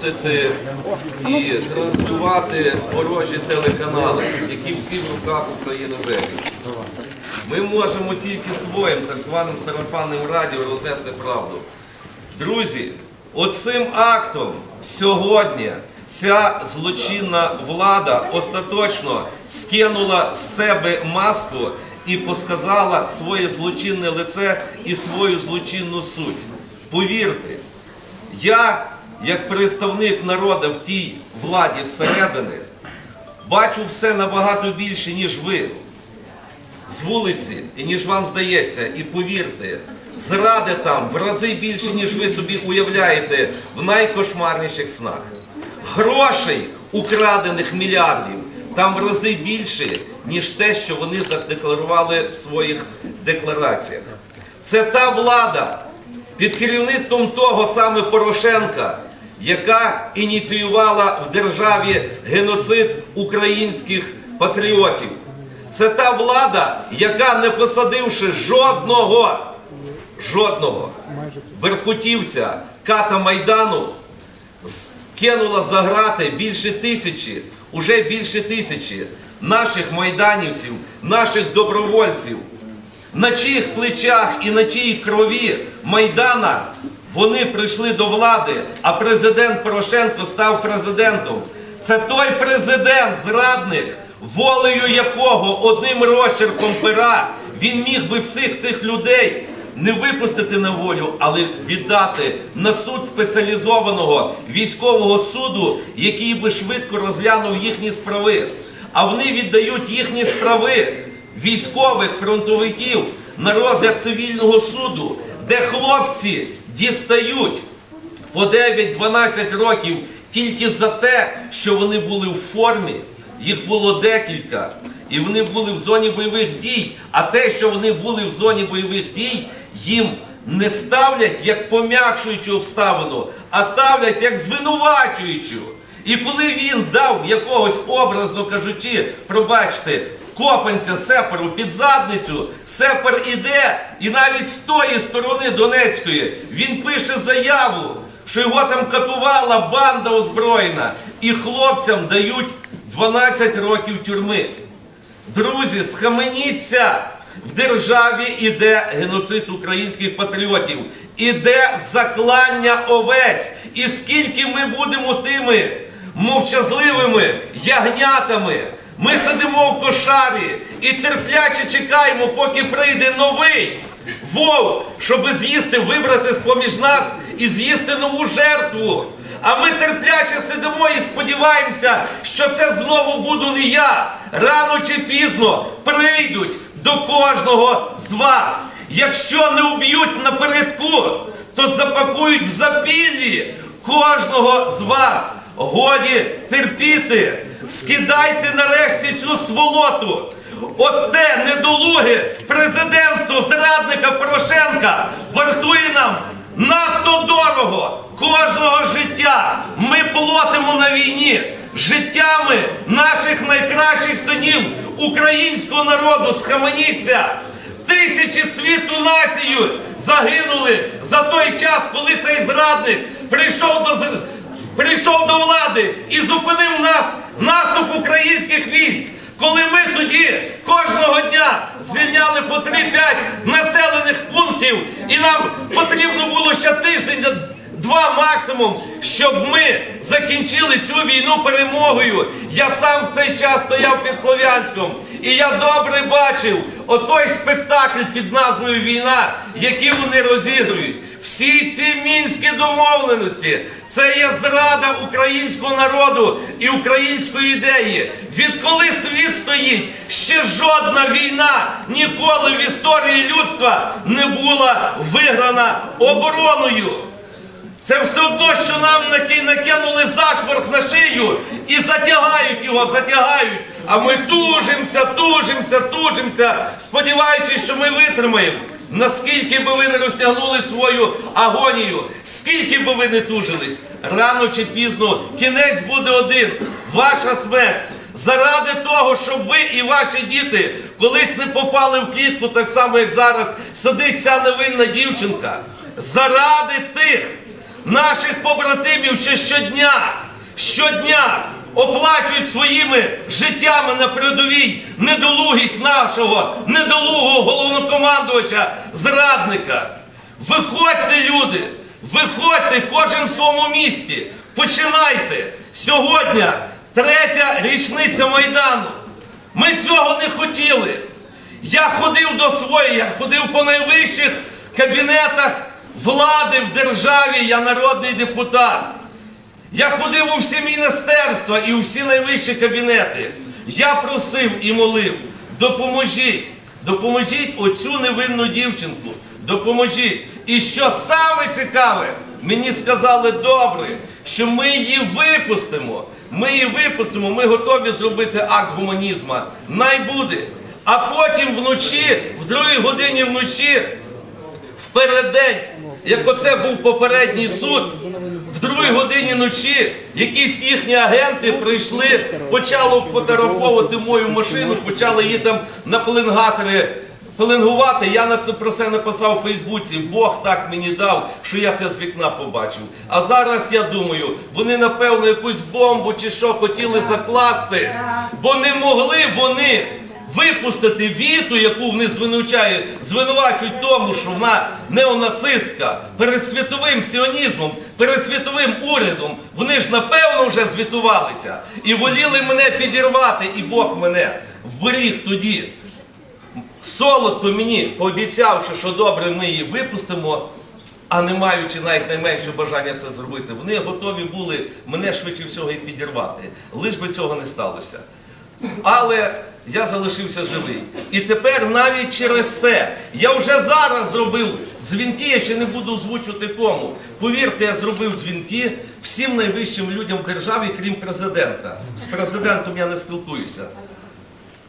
постити і транслювати ворожі телеканали, які всі в руках України вигідні. Ми можемо тільки своїм так званим сарафанним радіо рознести правду. Друзі, оцим актом сьогодні ця злочинна влада остаточно скинула з себе маску і посказала своє злочинне лице і свою злочинну суть. Повірте, я, як представник народу в тій владі зсередини, бачу все набагато більше, ніж ви з вулиці, ніж вам здається, і повірте, зради там в рази більше, ніж ви собі уявляєте в найкошмарніших снах. Грошей, украдених мільярдів, там в рази більше, ніж те, що вони задекларували в своїх деклараціях. Це та влада під керівництвом того саме Порошенка, яка ініціювала в державі геноцид українських патріотів. Це та влада, яка, не посадивши жодного, жодного беркутівця ката Майдану, кинула за грати більше тисячі, уже більше тисячі наших майданівців, наших добровольців, на чиїх плечах і на чиїй крові Майдана вони прийшли до влади, а президент Порошенко став президентом. Це той президент, зрадник, волею якого одним розчерком пера він міг би всіх цих людей не випустити на волю, але віддати на суд спеціалізованого військового суду, який би швидко розглянув їхні справи. А вони віддають їхні справи військових фронтовиків на розгляд цивільного суду, де хлопці дістають по 9-12 років тільки за те, що вони були в формі. Їх було декілька, і вони були в зоні бойових дій. А те, що вони були в зоні бойових дій, їм не ставлять як пом'якшуючу обставину, а ставлять як звинувачуючу. І коли він дав якогось образно кажучи, пробачте, копанця сеперу під задницю, сепер іде, і навіть з тої сторони Донецької він пише заяву, що його там катувала банда озброєна, і хлопцям дають 12 років тюрми. Друзі, схаменіться! В державі іде геноцид українських патріотів, іде заклання овець. І скільки ми будемо тими мовчазливими ягнятами, ми сидимо в кошарі і терпляче чекаємо, поки прийде новий вовк, щоб з'їсти, вибрати з-поміж нас і з'їсти нову жертву. А ми терпляче сидимо і сподіваємося, що це знову буду не я. Рано чи пізно прийдуть до кожного з вас. Якщо не уб'ють напередку, то запакують в запіллі кожного з вас. Годі терпіти, скидайте нарешті цю сволоту. От те недолуге президентство зрадника Порошенка вартує нам надто дорого кожного життя. Ми платимо на війні життями наших найкращих синів українського народу. Схаменіться! Тисячі цвіту націю загинули за той час, коли цей зрадник прийшов до прийшов до влади і зупинив нас наступ українських військ. Коли ми тоді кожного дня звільняли по 3-5 населених пунктів, і нам потрібно було ще тиждень два максимум, щоб ми закінчили цю війну перемогою. Я сам в цей час стояв під Слов'янськом, і я добре бачив отой спектакль під назвою Війна, який вони розігрують. Всі ці мінські домовленості це є зрада українського народу і української ідеї. Відколи світ стоїть, ще жодна війна ніколи в історії людства не була виграна обороною. Це все одно, що нам накинули зашморг на шию і затягають його, затягають. А ми тужимося, тужимося, тужимося, сподіваючись, що ми витримаємо. Наскільки би ви не розтягнули свою агонію, скільки би ви не тужились, рано чи пізно кінець буде один ваша смерть. Заради того, щоб ви і ваші діти колись не попали в клітку, так само як зараз сидить ця невинна дівчинка. Заради тих наших побратимів, що щодня, щодня оплачують своїми життями на передовій недолугість нашого недолугого головнокомандувача, зрадника. Виходьте, люди, виходьте кожен в своєму місті. Починайте. Сьогодні третя річниця Майдану. Ми цього не хотіли. Я ходив до своєї, я ходив по найвищих кабінетах влади в державі, я народний депутат. Я ходив у всі міністерства і у всі найвищі кабінети. Я просив і молив, допоможіть, допоможіть оцю невинну дівчинку, допоможіть. І що саме цікаве, мені сказали добре, що ми її випустимо. Ми її випустимо, ми готові зробити акт гуманізму. Най буде. А потім вночі, в другій годині вночі, в переддень, як оце був попередній суд, другій годині ночі якісь їхні агенти прийшли, почали фотографувати мою машину, почали її там на пеленгаторі пеленгувати. Я на це про це написав у Фейсбуці. Бог так мені дав, що я це з вікна побачив. А зараз я думаю, вони напевно якусь бомбу чи що хотіли закласти, бо не могли вони випустити віту, яку вони звинувачають, звинувачують тому, що вона неонацистка перед світовим сіонізмом, перед світовим урядом. Вони ж напевно вже звітувалися і воліли мене підірвати, і Бог мене вберіг тоді. Солодко мені пообіцявши, що добре ми її випустимо, а не маючи навіть найменшого бажання це зробити, вони готові були мене швидше всього і підірвати. Лиш би цього не сталося. Але я залишився живий. І тепер навіть через це я вже зараз зробив дзвінки, я ще не буду озвучувати кому. Повірте, я зробив дзвінки всім найвищим людям в державі, крім президента. З президентом я не спілкуюся.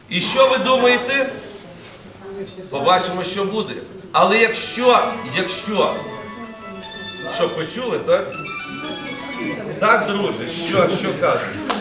І що ви думаєте? Побачимо, що буде. Але якщо, якщо, що почули, так? Так, друже, що, що кажуть?